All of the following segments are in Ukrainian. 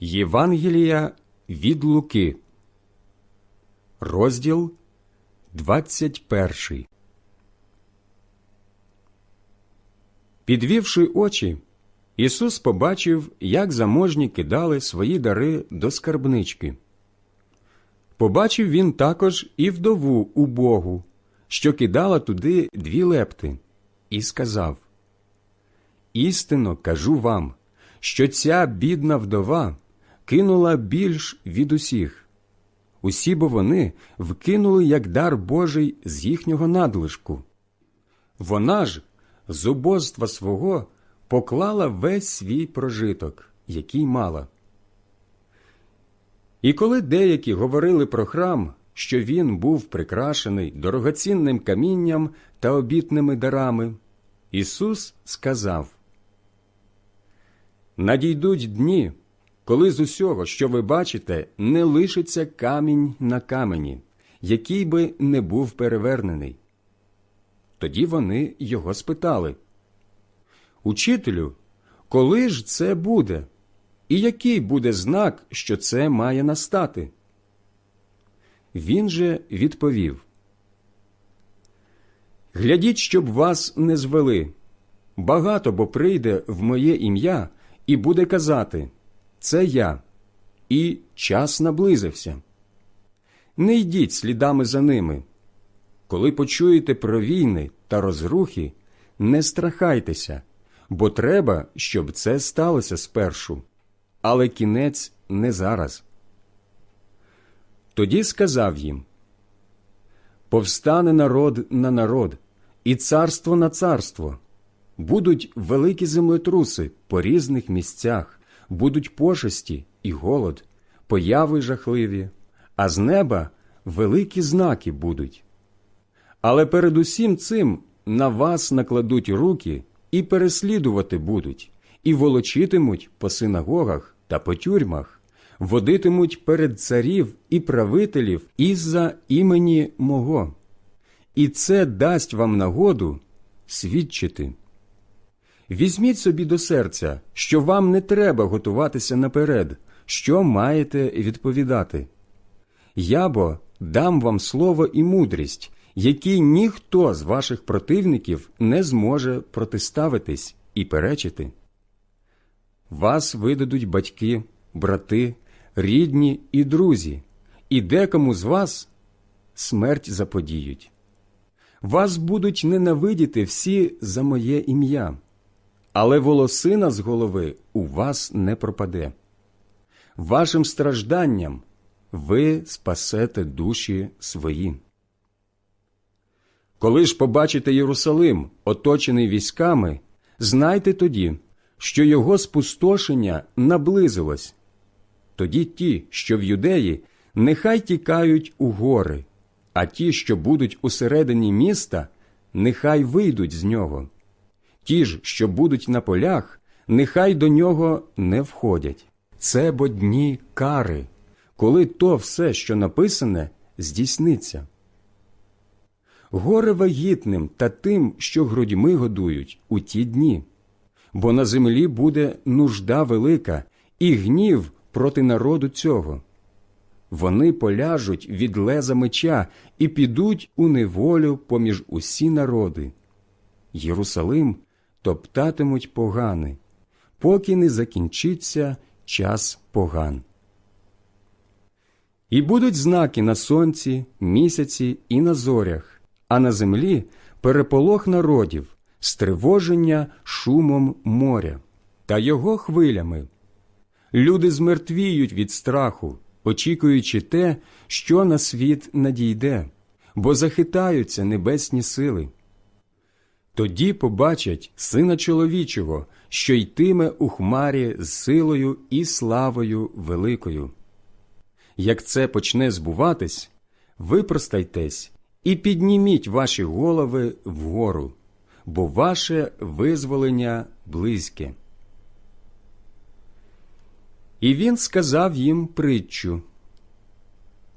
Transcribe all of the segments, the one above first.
Євангелія від Луки, розділ 21. Підвівши очі, Ісус побачив, як заможні кидали свої дари до скарбнички. Побачив він також і вдову убогу, що кидала туди дві лепти, і сказав Істинно кажу вам, що ця бідна вдова кинула більш від усіх. Усі бо вони вкинули як дар Божий з їхнього надлишку. Вона ж з убоства свого поклала весь свій прожиток, який мала. І коли деякі говорили про храм, що він був прикрашений дорогоцінним камінням та обітними дарами, Ісус сказав Надійдуть дні, коли з усього, що ви бачите, не лишиться камінь на камені, який би не був перевернений. Тоді вони його спитали Учителю, коли ж це буде? І який буде знак, що це має настати? Він же відповів Глядіть, щоб вас не звели. Багато бо прийде в моє ім'я і буде казати Це я, і час наблизився. Не йдіть слідами за ними. Коли почуєте про війни та розрухи, не страхайтеся, бо треба, щоб це сталося спершу, але кінець не зараз. Тоді сказав їм Повстане народ на народ, і царство на царство. Будуть великі землетруси по різних місцях, будуть пошесті і голод, появи жахливі, а з неба великі знаки будуть. Але перед усім цим на вас накладуть руки і переслідувати будуть, і волочитимуть по синагогах та по тюрмах, водитимуть перед царів і правителів із-за імені мого. І це дасть вам нагоду свідчити. Візьміть собі до серця, що вам не треба готуватися наперед, що маєте відповідати. Я бо дам вам слово і мудрість, які ніхто з ваших противників не зможе протиставитись і перечити. Вас видадуть батьки, брати, рідні і друзі, і декому з вас смерть заподіють. Вас будуть ненавидіти всі за моє ім'я але волосина з голови у вас не пропаде. Вашим стражданням ви спасете душі свої. Коли ж побачите Єрусалим, оточений військами, знайте тоді, що його спустошення наблизилось. Тоді ті, що в юдеї, нехай тікають у гори, а ті, що будуть усередині міста, нехай вийдуть з нього ті ж, що будуть на полях, нехай до нього не входять. Це бо дні кари, коли то все, що написане, здійсниться. Горе вагітним та тим, що грудьми годують у ті дні, бо на землі буде нужда велика і гнів проти народу цього. Вони поляжуть від леза меча і підуть у неволю поміж усі народи. Єрусалим топтатимуть погани, поки не закінчиться час поган. І будуть знаки на сонці, місяці і на зорях, а на землі переполох народів, стривоження шумом моря та його хвилями. Люди змертвіють від страху, очікуючи те, що на світ надійде, бо захитаються небесні сили. Тоді побачать сина чоловічого, що йтиме у хмарі з силою і славою великою. Як це почне збуватись, випростайтесь і підніміть ваші голови вгору, бо ваше визволення близьке. І він сказав їм притчу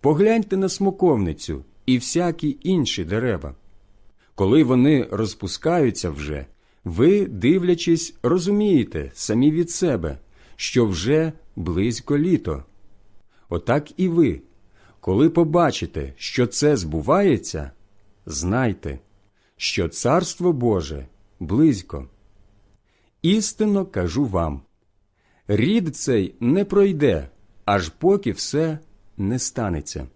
Погляньте на смоковницю і всякі інші дерева. Коли вони розпускаються вже, ви, дивлячись, розумієте самі від себе, що вже близько літо. Отак і ви, коли побачите, що це збувається, знайте, що Царство Боже близько. Істинно кажу вам рід цей не пройде, аж поки все не станеться.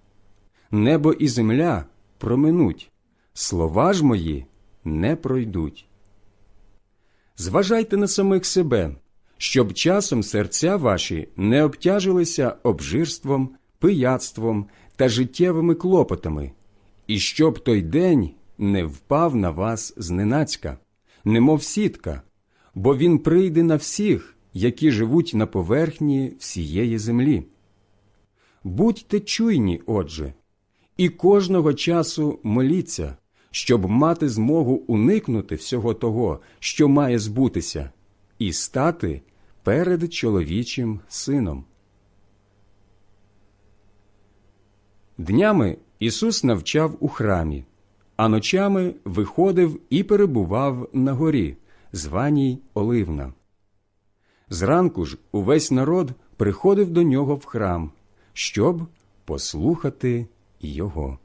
Небо і земля проминуть, слова ж мої не пройдуть. Зважайте на самих себе, щоб часом серця ваші не обтяжилися обжирством, пияцтвом та життєвими клопотами, і щоб той день не впав на вас зненацька, немов сітка, бо він прийде на всіх, які живуть на поверхні всієї землі. Будьте чуйні, отже, і кожного часу моліться, щоб мати змогу уникнути всього того, що має збутися, і стати перед чоловічим сином. Днями Ісус навчав у храмі, а ночами виходив і перебував на горі, званій Оливна. Зранку ж увесь народ приходив до нього в храм, щоб послухати його.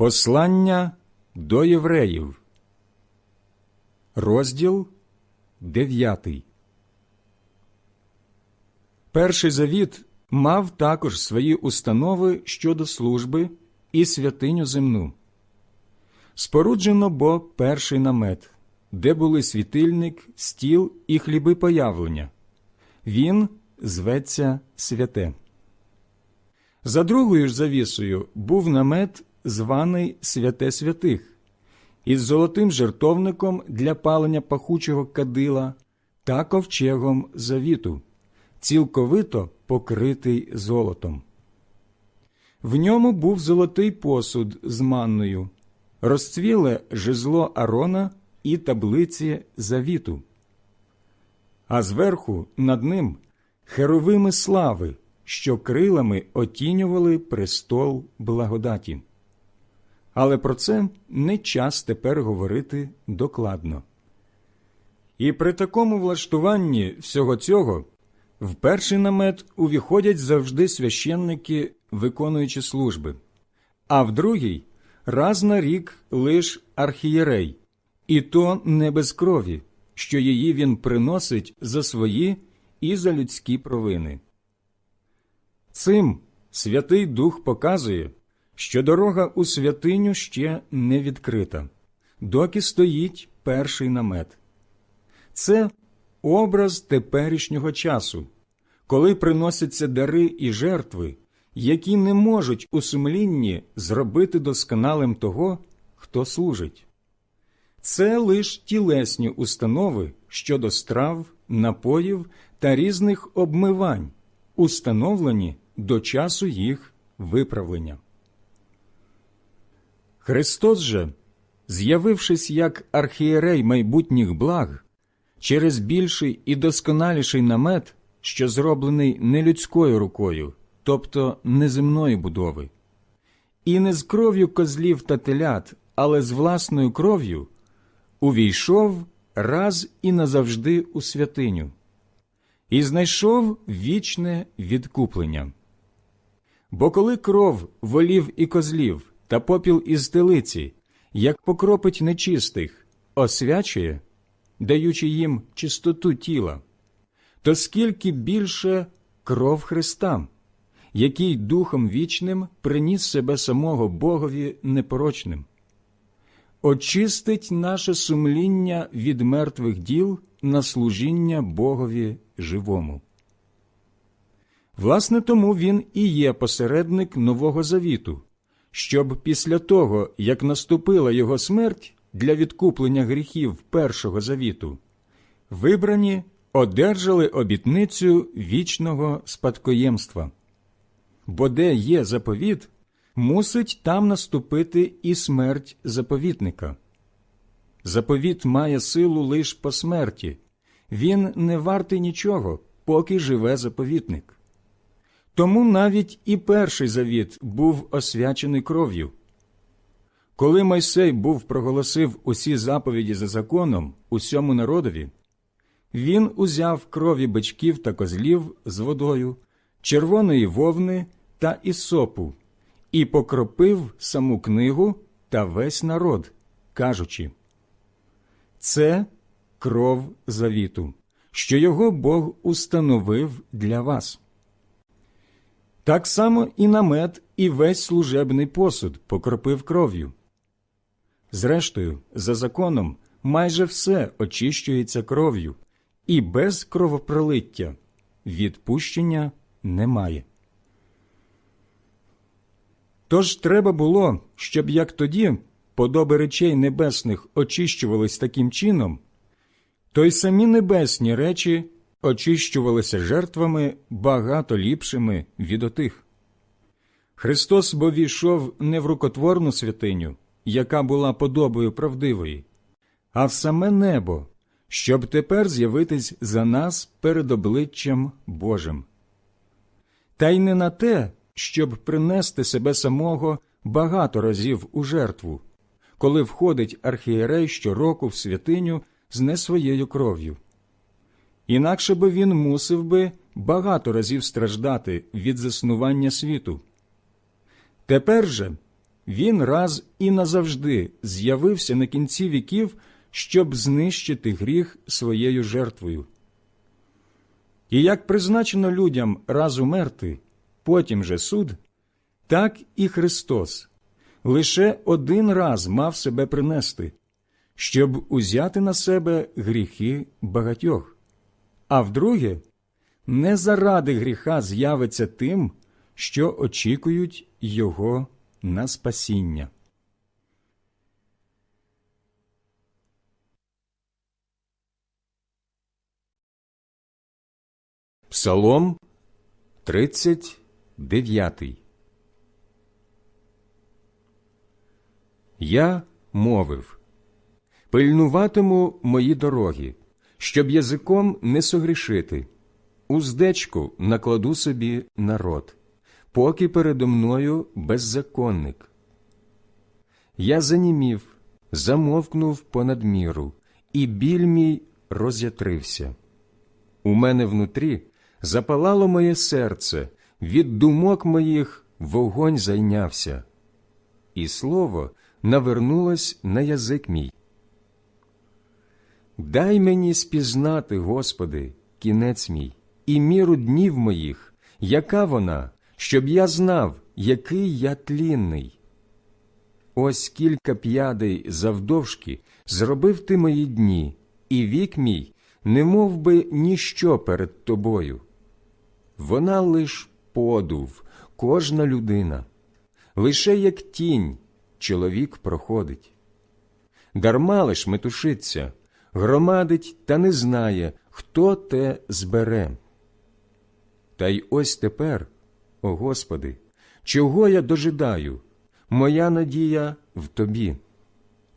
Послання до євреїв, розділ дев'ятий. Перший завіт мав також свої установи щодо служби і святиню земну. Споруджено бо перший намет, де були світильник, стіл і хліби появлення. Він зветься святе. За другою ж завісою був намет, званий святе святих, із золотим жертовником для палення пахучого кадила та ковчегом завіту, цілковито покритий золотом. В ньому був золотий посуд з манною, розцвіле жезло Арона і таблиці завіту. А зверху над ним херовими слави, що крилами отінювали престол благодаті. Але про це не час тепер говорити докладно. І при такому влаштуванні всього цього в перший намет увіходять завжди священники, виконуючи служби, а в другий раз на рік лиш архієрей, і то не без крові, що її він приносить за свої і за людські провини. Цим Святий Дух показує, що дорога у святиню ще не відкрита, доки стоїть перший намет. Це образ теперішнього часу, коли приносяться дари і жертви, які не можуть у сумлінні зробити досконалим того, хто служить. Це лиш тілесні установи щодо страв, напоїв та різних обмивань, установлені до часу їх виправлення. Христос же, з'явившись як архієрей майбутніх благ, через більший і досконаліший намет, що зроблений не людською рукою, тобто неземної будови, і не з кров'ю козлів та телят, але з власною кров'ю, увійшов раз і назавжди у святиню, і знайшов вічне відкуплення. Бо коли кров волів і козлів та попіл із телиці, як покропить нечистих, освячує, даючи їм чистоту тіла, то скільки більше кров Христа, який Духом вічним приніс себе самого Богові непорочним, очистить наше сумління від мертвих діл на служіння Богові живому. Власне, тому він і є посередник Нового Завіту, щоб після того, як наступила його смерть для відкуплення гріхів Першого Завіту, вибрані одержали обітницю вічного спадкоємства. Бо де є заповіт, мусить там наступити і смерть заповітника. Заповіт має силу лише по смерті, він не вартий нічого, поки живе заповітник. Тому навіть і перший завіт був освячений кров'ю. Коли Мойсей був проголосив усі заповіді за законом усьому народові, він узяв крові бичків та козлів з водою, червоної вовни та ісопу, і покропив саму книгу та весь народ, кажучи Це кров завіту, що його Бог установив для вас. Так само і намет, і весь служебний посуд покропив кров'ю. Зрештою, за законом, майже все очищується кров'ю, і без кровопролиття відпущення немає. Тож треба було, щоб як тоді подоби речей небесних очищувались таким чином, то й самі небесні речі очищувалися жертвами багато ліпшими від отих. Христос бо війшов не в рукотворну святиню, яка була подобою правдивої, а в саме небо, щоб тепер з'явитись за нас перед обличчям Божим. Та й не на те, щоб принести себе самого багато разів у жертву, коли входить архієрей щороку в святиню з не своєю кров'ю. Інакше би він мусив би багато разів страждати від заснування світу. Тепер же він раз і назавжди з'явився на кінці віків, щоб знищити гріх своєю жертвою. І як призначено людям раз умерти, потім же суд, так і Христос лише один раз мав себе принести, щоб узяти на себе гріхи багатьох, а вдруге, не заради гріха з'явиться тим, що очікують його на спасіння. Псалом 39 Я мовив Пильнуватиму мої дороги, щоб язиком не согрішити. Уздечку накладу собі народ, поки передо мною беззаконник. Я занімів, замовкнув понад міру, і біль мій роз'ятрився. У мене внутрі запалало моє серце, від думок моїх вогонь зайнявся, і слово навернулось на язик мій. Дай мені спізнати, Господи, кінець мій, і міру днів моїх, яка вона, щоб я знав, який я тлінний. Ось кілька п'ядей завдовжки зробив ти мої дні, і вік мій не мов би ніщо перед тобою. Вона лиш подув, кожна людина, лише як тінь чоловік проходить. Дарма лиш метушиться, громадить та не знає, хто те збере. Та й ось тепер, о Господи, чого я дожидаю, моя надія в Тобі.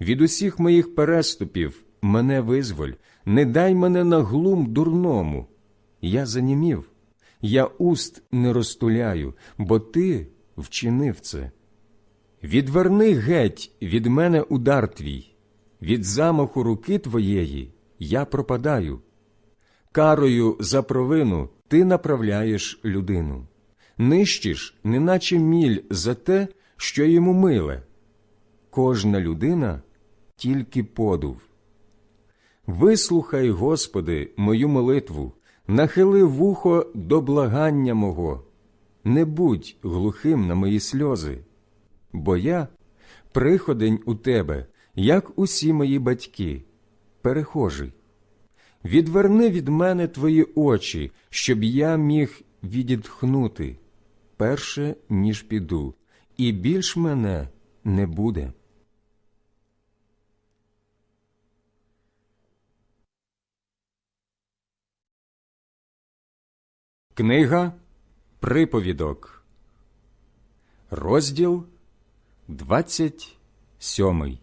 Від усіх моїх переступів мене визволь, не дай мене на глум дурному. Я занімів, я уст не розтуляю, бо ти вчинив це. Відверни геть від мене удар твій, від замаху руки твоєї я пропадаю. Карою за провину ти направляєш людину, нищиш, неначе міль за те, що йому миле. Кожна людина тільки подув. Вислухай, Господи, мою молитву, нахили вухо до благання мого, не будь глухим на мої сльози, бо я приходень у тебе, як усі мої батьки, перехожий. Відверни від мене твої очі, щоб я міг відітхнути, перше, ніж піду, і більш мене не буде. Книга Приповідок, розділ 27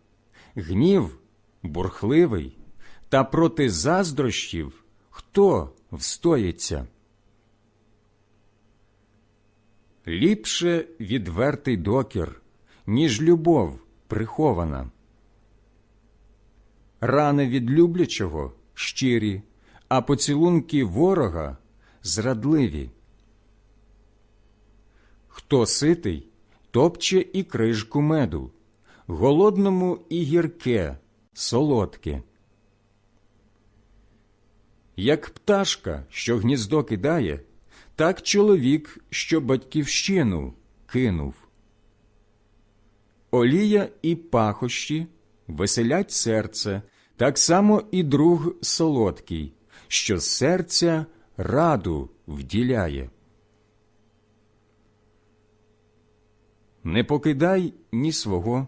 гнів бурхливий, та проти заздрощів хто встоїться? Ліпше відвертий докір, ніж любов прихована. Рани від люблячого щирі, а поцілунки ворога зрадливі. Хто ситий, топче і крижку меду, голодному і гірке, солодке. Як пташка, що гніздо кидає, так чоловік, що батьківщину кинув. Олія і пахощі веселять серце, так само і друг солодкий, що серця раду вділяє. Не покидай ні свого,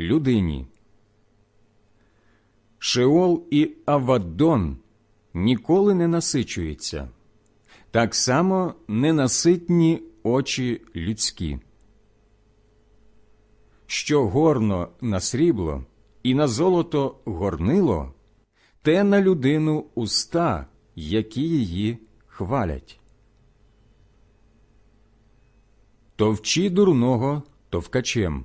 людині. Шеол і Аваддон ніколи не насичуються, так само ненаситні очі людські. Що горно на срібло і на золото горнило, те на людину уста, які її хвалять. Товчі дурного товкачем,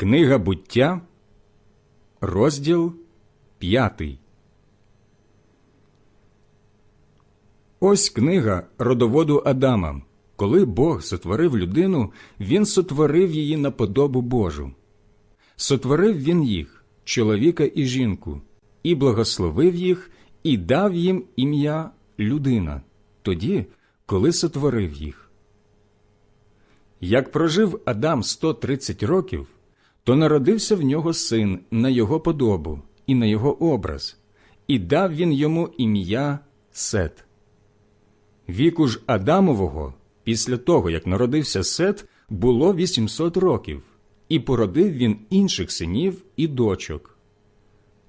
Книга буття, розділ п'ятий. Ось книга родоводу Адама, Коли Бог сотворив людину, Він сотворив її на подобу Божу. Сотворив він їх, чоловіка і жінку, і благословив їх, і дав їм ім'я людина, тоді, коли сотворив їх. Як прожив Адам 130 років, то народився в нього син на його подобу і на його образ, і дав він йому ім'я Сет. Віку ж Адамового, після того, як народився Сет, було 800 років, і породив він інших синів і дочок.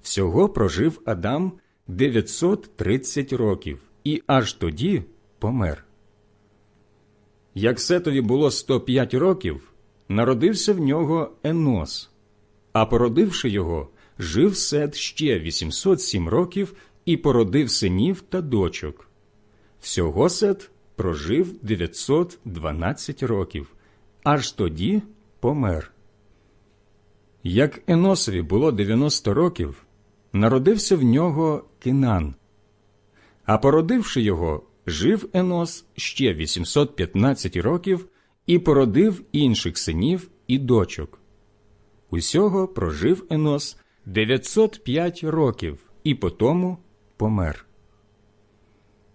Всього прожив Адам 930 років, і аж тоді помер. Як Сетові було 105 років, народився в нього Енос, а породивши його, жив Сет ще 807 років і породив синів та дочок. Всього Сет прожив 912 років, аж тоді помер. Як Еносові було 90 років, народився в нього Кинан. А породивши його, жив Енос ще 815 років і породив інших синів і дочок. Усього прожив Енос 905 років і потому помер.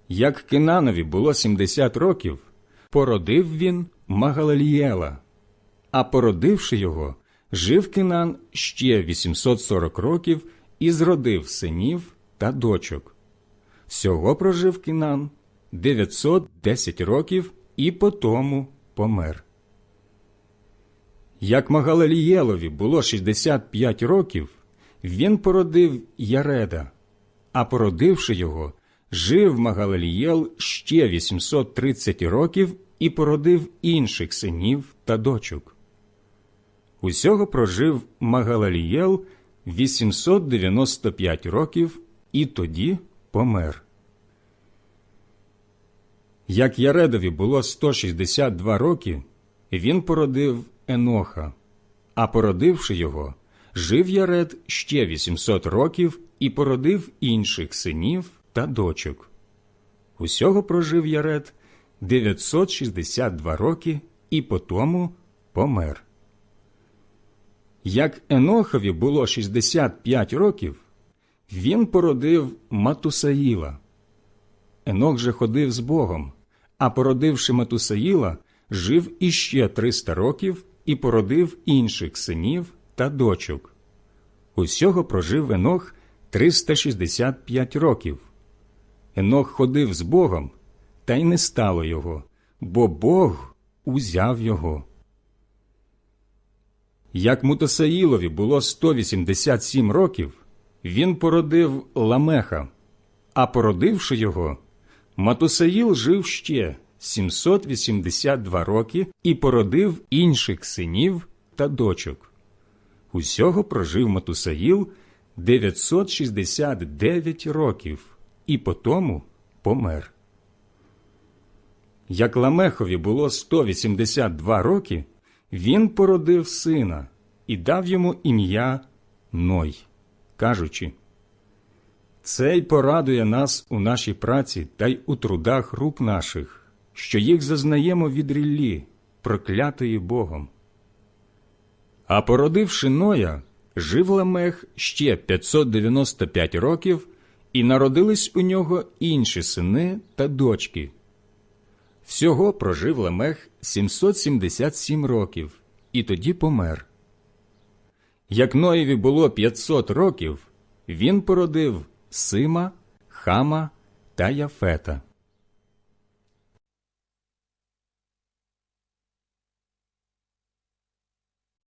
Як Кинанові було 70 років, породив він Магалалієла, а породивши його, жив Кинан ще 840 років і зродив синів та дочок. Всього прожив Кинан 910 років і потому помер. Як Магалалієлові було 65 років, він породив Яреда, а породивши його, жив Магалалієл ще 830 років і породив інших синів та дочок. Усього прожив Магалалієл 895 років і тоді помер. Як Яредові було 162 роки, він породив Еноха, а породивши його, жив Яред ще 800 років і породив інших синів та дочок. Усього прожив Яред 962 роки і потому помер. Як Енохові було 65 років, він породив Матусаїла. Енох же ходив з Богом, а породивши Матусаїла, жив іще 300 років і породив інших синів та дочок. Усього прожив Енох 365 років. Енох ходив з Богом, та й не стало його, бо Бог узяв його. Як Мутасаїлові було 187 років, він породив Ламеха, а породивши його, Матусаїл жив ще 782 роки і породив інших синів та дочок. Усього прожив Матусаїл 969 років і потому помер. Як Ламехові було 182 роки, він породив сина і дав йому ім'я Ной, кажучи, Цей порадує нас у нашій праці та й у трудах рук наших, що їх зазнаємо від ріллі, проклятої Богом. А породивши Ноя, жив Ламех ще 595 років, і народились у нього інші сини та дочки. Всього прожив Ламех 777 років, і тоді помер. Як Ноєві було 500 років, він породив Сима, Хама та Яфета.